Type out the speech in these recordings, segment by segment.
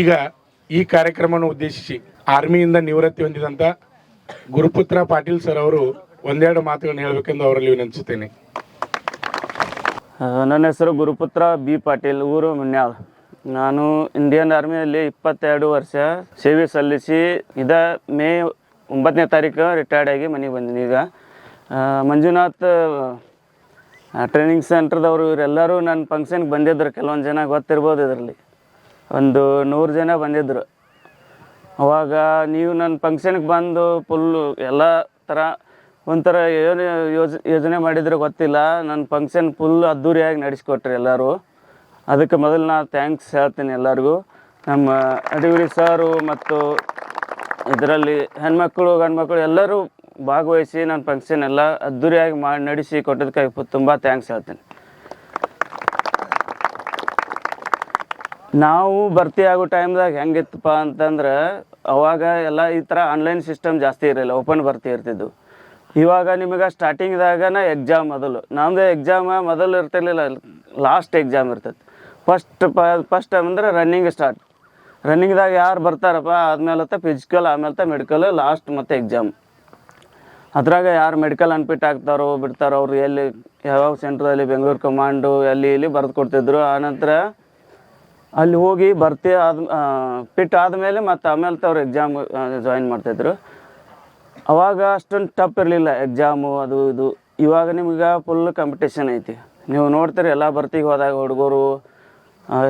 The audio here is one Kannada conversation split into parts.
ಈಗ ಈ ಕಾರ್ಯಕ್ರಮವನ್ನು ಉದ್ದೇಶಿಸಿ ಆರ್ಮಿಯಿಂದ ನಿವೃತ್ತಿ ಹೊಂದಿದಂಥ ಗುರುಪುತ್ರ ಪಾಟೀಲ್ ಸರ್ ಅವರು ಒಂದೆರಡು ಮಾತುಗಳನ್ನು ಹೇಳಬೇಕೆಂದು ಅವರಲ್ಲಿ ವಿನಂತಿಸುತ್ತೇನೆ. ನನ್ನ ಹೆಸರು ಗುರುಪುತ್ರ ಬಿ ಪಾಟೀಲ್, ಊರು ಮುನ್ಯಾಳ್. ನಾನು ಇಂಡಿಯನ್ ಆರ್ಮಿಯಲ್ಲಿ ಇಪ್ಪತ್ತೆರಡು ವರ್ಷ ಸೇವೆ ಸಲ್ಲಿಸಿ ಇದ ಮೇ ಒಂಬತ್ತನೇ ತಾರೀಕು ರಿಟೈರ್ಡ್ ಆಗಿ ಮನೆಗೆ ಬಂದೀನಿ ಈಗ. ಮಂಜುನಾಥ್ ಟ್ರೈನಿಂಗ್ ಸೆಂಟ್ರದವರು ಇವರೆಲ್ಲರೂ ನನ್ನ ಫಂಕ್ಷನ್ಗೆ ಬಂದಿದ್ದರು ಕೆಲವೊಂದು ಜನ ಗೊತ್ತಿರ್ಬೋದು ಇದರಲ್ಲಿ. ಒಂದು ನೂರು ಜನ ಬಂದಿದ್ದರು ಅವಾಗ ನೀವು ನನ್ನ ಫಂಕ್ಷನ್ಗೆ ಬಂದು ಫುಲ್ಲು ಎಲ್ಲ ಥರ ಒಂಥರ ಏನು ಯೋಜ, ಯೋಜನೆ ಮಾಡಿದ್ರೆ ಗೊತ್ತಿಲ್ಲ. ನನ್ನ ಫಂಕ್ಷನ್ ಫುಲ್ ಅದ್ಧೂರಿಯಾಗಿ ನಡೆಸ್ಕೊಟ್ರಿ ಎಲ್ಲರೂ. ಅದಕ್ಕೆ ಮೊದಲು ನಾನು ಥ್ಯಾಂಕ್ಸ್ ಹೇಳ್ತೀನಿ ಎಲ್ಲರಿಗೂ. ನಮ್ಮ ಅಡಿಗುರಿ ಸಾರು ಮತ್ತು ಇದರಲ್ಲಿ ಹೆಣ್ಮಕ್ಳು, ಗಂಡ್ಮಕ್ಳು ಎಲ್ಲರೂ ಭಾಗವಹಿಸಿ ನನ್ನ ಫಂಕ್ಷನ್ ಎಲ್ಲ ಅದ್ಧೂರಿಯಾಗಿ ಮಾಡಿ ನಡೆಸಿ ಕೊಟ್ಟದಕ್ಕಾಗಿ ತುಂಬ ಥ್ಯಾಂಕ್ಸ್ ಹೇಳ್ತೀನಿ. ನಾವು ಭರ್ತಿ ಆಗೋ ಟೈಮ್ದಾಗ ಹೆಂಗಿತ್ತಪ್ಪ ಅಂತಂದ್ರೆ ಅವಾಗ ಎಲ್ಲ ಈ ಥರ ಆನ್ಲೈನ್ ಸಿಸ್ಟಮ್ ಜಾಸ್ತಿ ಇರಲಿಲ್ಲ ಓಪನ್ ಭರ್ತಿ ಇರ್ತಿದ್ದು ಇವಾಗ ನಿಮಗೆ ಸ್ಟಾರ್ಟಿಂಗ್ದಾಗನ ಎಕ್ಸಾಮ್ ಮೊದಲು. ನಮ್ಮದು ಎಕ್ಸಾಮ ಮೊದಲು ಇರ್ತಿರ್ಲಿಲ್ಲ ಲಾಸ್ಟ್ ಎಕ್ಸಾಮ್ ಇರ್ತೈತೆ. ಫಸ್ಟ್ ಪ ಫಸ್ಟ್ ಅಂದ್ರೆ ರನ್ನಿಂಗ್ ಸ್ಟಾರ್ಟ್ ರನ್ನಿಂಗ್ದಾಗ ಯಾರು ಬರ್ತಾರಪ್ಪ, ಆದ್ಮೇಲೆ ಫಿಸಿಕಲ್ ಆಮೇಲೆ ಮೆಡಿಕಲ್ ಲಾಸ್ಟ್ ಮತ್ತು ಎಕ್ಸಾಮ್ ಅದ್ರಾಗ ಯಾರು ಮೆಡಿಕಲ್ ಅನ್ಫಿಟ್ ಆಗ್ತಾರೋ, ಬಿಡ್ತಾರೋ, ಅವ್ರು ಎಲ್ಲಿ, ಯಾವ್ಯಾವ ಸೆಂಟ್ರಲ್ಲಿ ಬೆಂಗಳೂರು ಕಮಾಂಡು ಅಲ್ಲಿ ಇಲ್ಲಿ ಬರೆದು ಕೊಡ್ತಿದ್ರು. ಆನಂತರ ಅಲ್ಲಿ ಹೋಗಿ ಭರ್ತಿ ಆದ ಪಿಟ್ ಆದಮೇಲೆ ಮತ್ತು ಆಮೇಲೆ ತವ್ರು ಎಕ್ಸಾಮ್ ಜಾಯಿನ್ ಮಾಡ್ತಾಯಿದ್ರು ಅವಾಗ ಅಷ್ಟೊಂದು ಟಪ್ ಇರಲಿಲ್ಲ ಎಕ್ಸಾಮು ಅದು ಇದು. ಇವಾಗ ನಿಮ್ಗೆ ಫುಲ್ ಕಾಂಪಿಟೇಷನ್ ಐತಿ. ನೀವು ನೋಡ್ತೀರಿ ಎಲ್ಲ ಭರ್ತಿಗೆ ಹೋದಾಗ ಹುಡುಗರು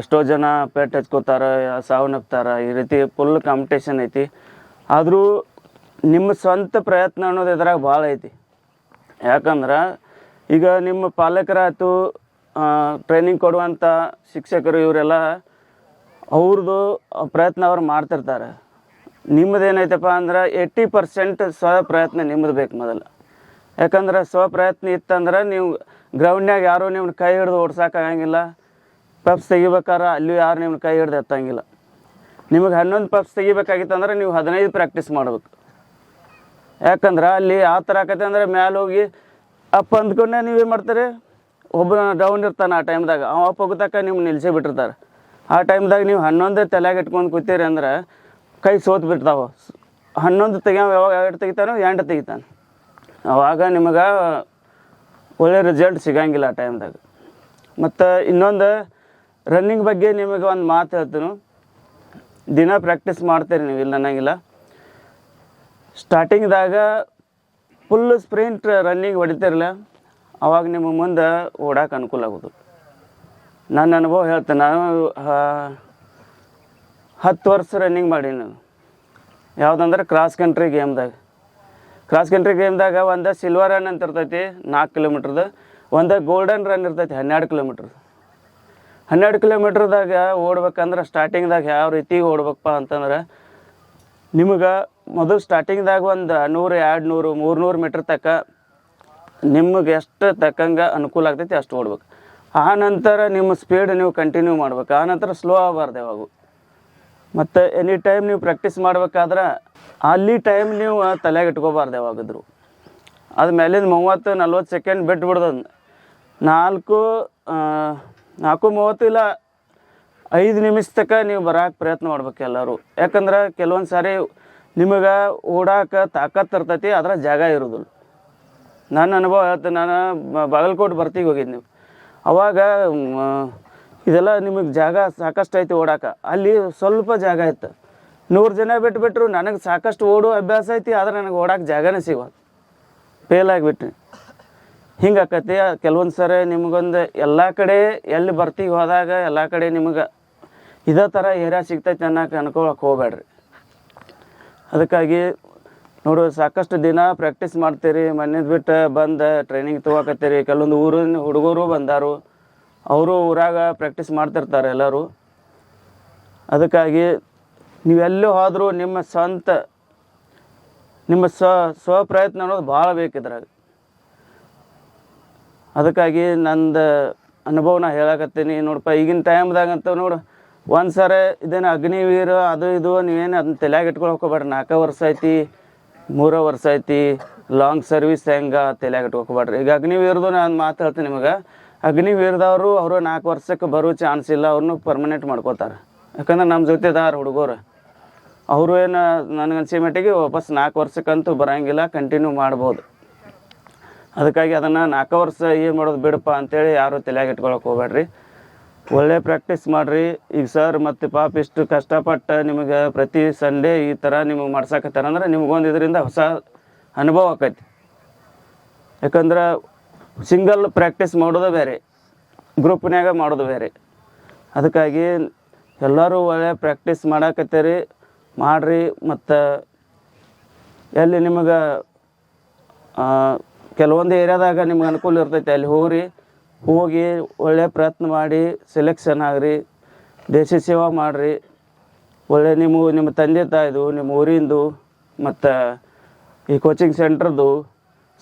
ಎಷ್ಟೋ ಜನ ಪೇಟ್ ಹಚ್ಕೋತಾರೆ ಸಾವನ್ನಪ್ತಾರೆ ಈ ರೀತಿ ಫುಲ್ ಕಾಂಪಿಟೇಷನ್ ಐತಿ. ಆದರೂ ನಿಮ್ಮ ಸ್ವಂತ ಪ್ರಯತ್ನ ಅನ್ನೋದು ಇದ್ರಾಗ ಭಾಳ ಐತಿ. ಯಾಕಂದ್ರೆ ಈಗ ನಿಮ್ಮ ಪಾಲಕರಾಯ್ತು ಟ್ರೈನಿಂಗ್ ಕೊಡುವಂಥ ಶಿಕ್ಷಕರು ಇವರೆಲ್ಲ ಅವ್ರದ್ದು ಪ್ರಯತ್ನ ಅವ್ರು ಮಾಡ್ತಿರ್ತಾರೆ. ನಿಮ್ಮದು ಏನೈತಪ್ಪ ಅಂದ್ರೆ ಏಯ್ಟಿ ಪರ್ಸೆಂಟ್ ಸ್ವ ಪ್ರಯತ್ನ ನಿಮ್ಮದು ಬೇಕು ಮೊದಲು. ಯಾಕಂದ್ರೆ ಸ್ವ ಪ್ರಯತ್ನ ಇತ್ತಂದ್ರೆ ನೀವು ಗ್ರೌಂಡ್ನಾಗ ಯಾರೂ ನಿಮ್ನ ಕೈ ಹಿಡಿದು ಓಡ್ಸೋಕ್ಕಾಗಂಗಿಲ್ಲ ಪಪ್ಸ್ ತೆಗಿಬೇಕಾರೆ ಅಲ್ಲಿ ಯಾರು ನಿಮ್ನ ಕೈ ಹಿಡ್ದು ಎತ್ತಂಗಿಲ್ಲ. ನಿಮಗೆ ಹನ್ನೊಂದು ಪಪ್ಸ್ ತೆಗಿಬೇಕಾಗಿತ್ತಂದ್ರೆ ನೀವು ಹದಿನೈದು ಪ್ರಾಕ್ಟೀಸ್ ಮಾಡ್ಬೇಕು. ಯಾಕಂದ್ರೆ ಅಲ್ಲಿ ಆ ಥರ ಆಕತ್ತೆ ಅಂದ್ರೆ ಮ್ಯಾಲೆ ಹೋಗಿ ಅಪ್ ಅಂದ್ಕೊಂಡೆ ನೀವೇನು ಮಾಡ್ತೀರಿ? ಒಬ್ಬನ ಡೌನ್ ಇರ್ತಾನೆ ಆ ಟೈಮ್ದಾಗ ಅವ ಅಪ್ಪ ಹೋಗ್ತಕ್ಕ ನಿಮ್ಗೆ ನಿಲ್ಲಿಸಿ ಬಿಟ್ಟಿರ್ತಾರೆ. ಆ ಟೈಮ್ದಾಗ ನೀವು ಹನ್ನೊಂದು ತಲೆಯಾಗ ಇಟ್ಕೊಂಡು ಕೂತೀರಿ ಅಂದ್ರೆ ಕೈ ಸೋತು ಬಿಡ್ತಾವೆ. ಹನ್ನೊಂದು ತೆಗಿಯೋ ಯಾವಾಗ ಎರಡು ತೆಗಿತಾನೋ ಎಂಟು ತೆಗಿತಾನೆ. ಅವಾಗ ನಿಮಗೆ ಒಳ್ಳೆ ರಿಸಲ್ಟ್ ಸಿಗಂಗಿಲ್ಲ ಆ ಟೈಮ್ದಾಗ. ಮತ್ತು ಇನ್ನೊಂದು ರನ್ನಿಂಗ್ ಬಗ್ಗೆ ನಿಮಗೆ ಒಂದು ಮಾತು ಹೇಳ್ತೀನಿ. ದಿನ ಪ್ರಾಕ್ಟೀಸ್ ಮಾಡ್ತೀರಿ ನೀವು, ಇಲ್ಲ ಅನ್ನಂಗಿಲ್ಲ. ಸ್ಟಾರ್ಟಿಂಗ್ದಾಗ ಫುಲ್ ಸ್ಪ್ರಿಂಟ್ ರನ್ನಿಂಗ್ ಹೊಡಿತಿರಲ್ಲ, ಅವಾಗ ನಿಮ್ಮ ಮುಂದೆ ಓಡಾಕೆ ಅನುಕೂಲ ಆಗೋದು. ನನ್ನ ಅನುಭವ ಹೇಳ್ತೇನೆ. ನಾನು ಹತ್ತು ವರ್ಷ ರನ್ನಿಂಗ್ ಮಾಡೀನಿ ನಾನು. ಯಾವುದಂದ್ರೆ ಕ್ರಾಸ್ ಕಂಟ್ರಿ ಗೇಮ್ದಾಗ ಕ್ರಾಸ್ ಕಂಟ್ರಿ ಗೇಮ್ದಾಗ ಒಂದು ಸಿಲ್ವರ್ ರನ್ ಅಂತ ಇರ್ತೈತಿ ನಾಲ್ಕು ಕಿಲೋಮೀಟ್ರ್ದು ಒಂದು ಗೋಲ್ಡನ್ ರನ್ ಇರ್ತೈತಿ, ಹನ್ನೆರಡು ಕಿಲೋಮೀಟ್ರ್ ಹನ್ನೆರಡು ಕಿಲೋಮೀಟ್ರದಾಗ ಓಡ್ಬೇಕಂದ್ರೆ ಸ್ಟಾರ್ಟಿಂಗ್ದಾಗ ಯಾವ ರೀತಿ ಓಡ್ಬೇಕಪ್ಪ ಅಂತಂದ್ರೆ, ನಿಮಗೆ ಮೊದಲು ಸ್ಟಾರ್ಟಿಂಗ್ದಾಗ ಒಂದು ನೂರು, ಎರಡು ನೂರು, ಮೂರು ನೂರು ಮೀಟ್ರ್ ತಕ್ಕ ನಿಮಗೆ ಎಷ್ಟು ತಕ್ಕಂಗೆ ಅನುಕೂಲ ಆಗ್ತೈತಿ ಅಷ್ಟು ಓಡ್ಬೇಕು. ಆ ನಂತರ ನಿಮ್ಮ ಸ್ಪೀಡ್ ನೀವು ಕಂಟಿನ್ಯೂ ಮಾಡ್ಬೇಕು. ಆ ನಂತರ ಸ್ಲೋ ಆಗಬಾರ್ದು ಯಾವಾಗೂ. ಮತ್ತು ಎನಿ ಟೈಮ್ ನೀವು ಪ್ರಾಕ್ಟೀಸ್ ಮಾಡ್ಬೇಕಾದ್ರೆ ಅಲ್ಲಿ ಟೈಮ್ ನೀವು ತಲೆಗೆ ಇಟ್ಕೋಬಾರ್ದು ಯಾವಾಗಿದ್ರು. ಅದು ಮೇಲಿಂದ ಮೂವತ್ತು, ನಲ್ವತ್ತು ಸೆಕೆಂಡ್ ಬಿಟ್ಟು ಬಿಡ್ದೊಂದು ನಾಲ್ಕು ನಾಲ್ಕು, ಮೂವತ್ತು ಇಲ್ಲ, ಐದು ನಿಮಿಷ ತನಕ ನೀವು ಬರೋಕೆ ಪ್ರಯತ್ನ ಮಾಡ್ಬೇಕು ಎಲ್ಲರೂ. ಯಾಕಂದ್ರೆ ಕೆಲವೊಂದು ಸಾರಿ ನಿಮಗೆ ಓಡಾಕ ತಾಕತ್ತು ಇರ್ತೈತಿ ಅದ್ರ ಜಾಗ ಇರೋದಿಲ್ಲ. ನನ್ನ ಅನುಭವ ಹೇಳ್ತೀನಿ, ನಾನು ಬಾಗಲಕೋಟೆ ಬರ್ತಿಗೆ ಹೋಗಿದ್ದು ನೀವು. ಅವಾಗ ಇದೆಲ್ಲ ನಿಮಗೆ ಜಾಗ ಸಾಕಷ್ಟು ಐತಿ ಓಡಾಕ. ಅಲ್ಲಿ ಸ್ವಲ್ಪ ಜಾಗ ಇತ್ತು. ನೂರು ಜನ ಬಿಟ್ಬಿಟ್ರು, ನನಗೆ ಸಾಕಷ್ಟು ಓಡೋ ಅಭ್ಯಾಸ ಐತಿ, ಆದ್ರೆ ನನಗೆ ಓಡಾಕೆ ಜಾಗನೇ ಸಿಗೋದು ಫೇಲ್ ಆಗಿಬಿಟ್ರಿ ಹಿಂಗೆ ಆಕತಿ, ಕೆಲವೊಂದು ಸರಿ ನಿಮಗೊಂದು ಎಲ್ಲ ಕಡೆ ಎಲ್ಲಿ ಬರ್ತೀವಿ ಹೋದಾಗ ಎಲ್ಲ ಕಡೆ ನಿಮಗೆ ಇದೇ ಥರ ಏರಿಯಾ ಸಿಗ್ತೈತೆ ಅನ್ನೋಕೆ ಅನ್ಕೊಳಕ್ಕೆ ಹೋಗ್ಬೇಡ್ರಿ ಅದಕ್ಕಾಗಿ ನೋಡು, ಸಾಕಷ್ಟು ದಿನ ಪ್ರಾಕ್ಟೀಸ್ ಮಾಡ್ತೀರಿ ಮನೇದು ಬಿಟ್ಟು ಬಂದು ಟ್ರೈನಿಂಗ್ ತೊಗೊಕತ್ತೀರಿ. ಕೆಲವೊಂದು ಊರಿನ ಹುಡುಗರು ಬಂದಾರು. ಅವರು ಊರಾಗ ಪ್ರಾಕ್ಟೀಸ್ ಮಾಡ್ತಿರ್ತಾರೆ ಎಲ್ಲರೂ. ಅದಕ್ಕಾಗಿ ನೀವೆಲ್ಲೂ ಹೋದರೂ ನಿಮ್ಮ ಸ್ವಂತ, ನಿಮ್ಮ ಸ್ವ ಪ್ರಯತ್ನ ಅನ್ನೋದು ಭಾಳ ಬೇಕಿದ್ರಾಗ ಅದಕ್ಕಾಗಿ ನಂದು ಅನುಭವನ ಹೇಳಕತ್ತೀನಿ. ನೋಡಪ್ಪ, ಈಗಿನ ಟೈಮ್ದಾಗಂತೂ ನೋಡು ಒಂದು ಸರಿ ಇದೇನು ಅಗ್ನಿವೀರ ಅದು ಇದು ನೀವೇನು ಅದನ್ನ ತಲೆಯಾಗ ಇಟ್ಕೊಳಕ್ಕೆ ಹೋಗ್ಬೇಡ್ರಿ. ನಾಲ್ಕು ವರ್ಷ ಐತಿ. ಮೂರು ವರ್ಷ ಐತಿ ಲಾಂಗ್ ಸರ್ವಿಸ್ ಹೆಂಗೆ ತಲೆಯಾಗ ಇಟ್ಕೊಕ್ ಹೋಗ್ಬೇಡ್ರಿ ಈಗ ಅಗ್ನಿವೀರದು ನಾನು ಮಾತು ಹೇಳ್ತೀನಿ ನಿಮಗೆ. ಅಗ್ನಿವೀರದವರು ಅವರು ನಾಲ್ಕು ವರ್ಷಕ್ಕೆ ಬರೋ ಚಾನ್ಸ್ ಇಲ್ಲ ಅವ್ರನ್ನೂ ಪರ್ಮನೆಂಟ್ ಮಾಡ್ಕೋತಾರೆ. ಯಾಕಂದ್ರೆ ನಮ್ಮ ಜೊತೆದಾರ ಹುಡುಗರು. ಅವರು ಏನು ನನಗನ್ಸಿ ಮಟ್ಟಿಗೆ ವಾಪಸ್ ನಾಲ್ಕು ವರ್ಷಕ್ಕಂತೂ ಬರೋಂಗಿಲ್ಲ ಕಂಟಿನ್ಯೂ ಮಾಡ್ಬೋದು. ಅದಕ್ಕಾಗಿ ಅದನ್ನು ನಾಲ್ಕು ವರ್ಷ ಏನು ಮಾಡೋದು ಬಿಡಪ್ಪ ಅಂತೇಳಿ ಯಾರು ತಲೆಯಾಗ ಇಟ್ಕೊಳಕ್ಕೆ ಹೋಗ್ಬೇಡ್ರಿ. ಒಳ್ಳೆ ಪ್ರಾಕ್ಟೀಸ್ ಮಾಡಿರಿ. ಈಗ ಸರ್ ಮತ್ತು ಪಾಪ ಇಷ್ಟು ಕಷ್ಟಪಟ್ಟು ನಿಮಗೆ ಪ್ರತಿ ಸಂಡೇ ಈ ಥರ ನಿಮಗೆ ಮಾಡ್ಸಕತ್ತಾರ ಅಂದ್ರೆ ನಿಮ್ಗೊಂದು ಇದರಿಂದ ಹೊಸ ಅನುಭವ ಆಕೈತಿ. ಯಾಕಂದ್ರೆ ಸಿಂಗಲ್ ಪ್ರಾಕ್ಟೀಸ್ ಮಾಡೋದು ಬೇರೆ ಗ್ರೂಪ್ನ್ಯಾಗ ಮಾಡೋದು ಬೇರೆ. ಅದಕ್ಕಾಗಿ ಎಲ್ಲರೂ ಒಳ್ಳೆ ಪ್ರಾಕ್ಟೀಸ್ ಮಾಡಾಕತ್ತೀರಿ, ಮಾಡಿರಿ ಮತ್ತು ಎಲ್ಲಿ ನಿಮಗೆ ಕೆಲವೊಂದು ಏರಿಯಾದಾಗ ನಿಮ್ಗೆ ಅನುಕೂಲ ಇರ್ತೈತೆ, ಅಲ್ಲಿ ಹೋಗ್ರಿ. ಹೋಗಿ ಒಳ್ಳೆ ಪ್ರಯತ್ನ ಮಾಡಿ ಸೆಲೆಕ್ಷನ್ ಆಗ್ರಿ, ದೇಶ ಸೇವಾ ಮಾಡಿರಿ. ಒಳ್ಳೆ ನಿಮ್ಮ ನಿಮ್ಮ ತಂದೆ ತಾಯಿದು, ನಿಮ್ಮ ಊರಿಂದು, ಮತ್ತು ಈ ಕೋಚಿಂಗ್ ಸೆಂಟ್ರದ್ದು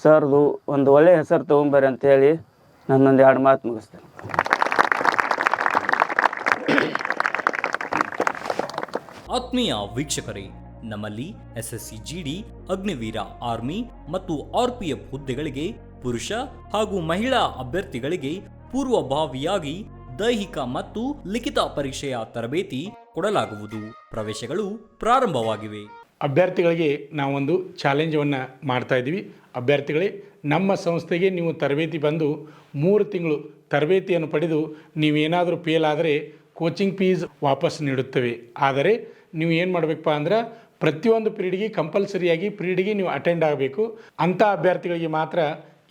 ಸರ್ದು ಒಂದು ಒಳ್ಳೆಯ ಹೆಸರು ತೊಗೊಂಬರ್ರಿ ಅಂತೇಳಿ ನನ್ನೊಂದು ಎರಡು ಮಾತು ಮುಗಿಸ್ತೇನೆ. ಆತ್ಮೀಯ ವೀಕ್ಷಕರೇ, ನಮ್ಮಲ್ಲಿ ಎಸ್ಎಸ್ಸಿ ಜಿಡಿ ಅಗ್ನಿವೀರ ಆರ್ಮಿ ಮತ್ತು ಆರ್ ಪಿ ಎಫ್ ಹುದ್ದೆಗಳಿಗೆ ಪುರುಷ ಹಾಗೂ ಮಹಿಳಾ ಅಭ್ಯರ್ಥಿಗಳಿಗೆ ಪೂರ್ವಭಾವಿಯಾಗಿ ದೈಹಿಕ ಮತ್ತು ಲಿಖಿತ ಪರೀಕ್ಷೆಯ ತರಬೇತಿ ಕೊಡಲಾಗುವುದು. ಪ್ರವೇಶಗಳು ಪ್ರಾರಂಭವಾಗಿವೆ. ಅಭ್ಯರ್ಥಿಗಳಿಗೆ ನಾವೊಂದು ಚಾಲೆಂಜವನ್ನು ಮಾಡ್ತಾ ಇದ್ದೀವಿ. ಅಭ್ಯರ್ಥಿಗಳೇ, ನಮ್ಮ ಸಂಸ್ಥೆಗೆ ನೀವು ತರಬೇತಿ ಬಂದು ಮೂರು ತಿಂಗಳು ತರಬೇತಿಯನ್ನು ಪಡೆದು ನೀವೇನಾದರೂ ಫೇಲ್ ಆದರೆ ಕೋಚಿಂಗ್ ಫೀಸ್ ವಾಪಸ್ ನೀಡುತ್ತೇವೆ. ಆದರೆ ನೀವು ಏನು ಮಾಡಬೇಕಪ್ಪ ಅಂದ್ರೆ ಪ್ರತಿಯೊಂದು ಪೀರಿಯಡ್ಗೆ ಕಂಪಲ್ಸರಿಯಾಗಿ ಪೀರಿಯಡ್ಗೆ ನೀವು ಅಟೆಂಡ್ ಆಗಬೇಕು. ಅಂಥ ಅಭ್ಯರ್ಥಿಗಳಿಗೆ ಮಾತ್ರ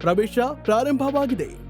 ಪ್ರವೇಶ ಪ್ರಾರಂಭವಾಗಿದೆ.